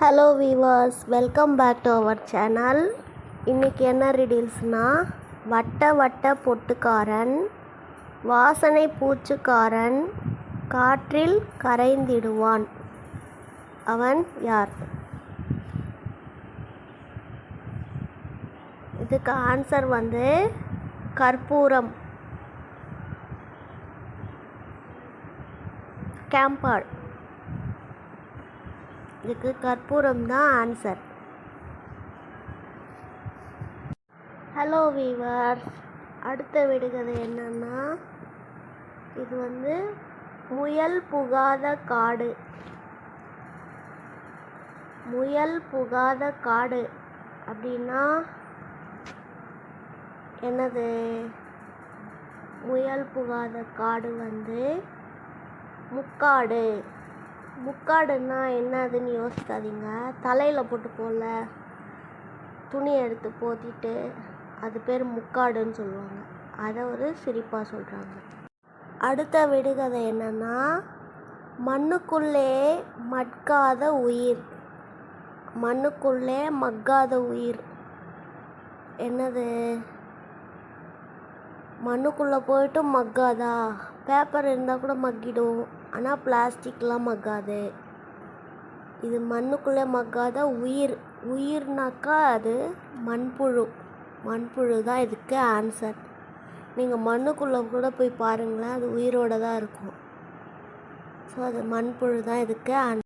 Hello viewers welcome back to our channel இன்றைக்கி என்ன ரீடில்ஸ்னால் வட்ட வட்ட பொட்டுக்காரன் வாசனை பூச்சுக்காரன் காற்றில் கரைந்திடுவான். அவன் யார்? இதுக்கு ஆன்சர் வந்து கற்பூரம். கேம்பாள் இதுக்கு கற்பூரம் தான் ஆன்சர் ஹலோ வீவர் அடுத்த விடுகதை என்னன்னா இது வந்து முயல் புகாத காடு. முயல் புகாத காடு அப்படின்னா என்னது? முயல் புகாத காடு வந்து முக்காடு. முக்காடுன்னா என்னதுன்னு யோசிக்காதீங்க. தலையில் போட்டு போல துணி எடுத்து போத்திட்டு அது பேர் முக்காடுன்னு சொல்லுவாங்க. அதை ஒரு சிரிப்பாக சொல்கிறாங்க அடுத்த விடுகதை என்னன்னா மண்ணுக்குள்ளே மட்காத உயிர். மண்ணுக்குள்ளே மக்காத உயிர். என்னது? மண்ணுக்குள்ளே போயிட்டு மக்காதா? பேப்பர் இருந்தால் கூட மக்கிடும். ஆனால் பிளாஸ்டிக்லாம் மக்காது. இது மண்ணுக்குள்ளே மக்காத உயிர். உயிர்னாக்கா அது மண்புழு. மண்புழு தான் இதுக்கு ஆன்சர் நீங்கள் மண்ணுக்குள்ளே கூட போய் பாருங்களேன் அது உயிரோட தான் இருக்கும். ஸோ அது மண்புழு தான் இதுக்கு ஆன்சர்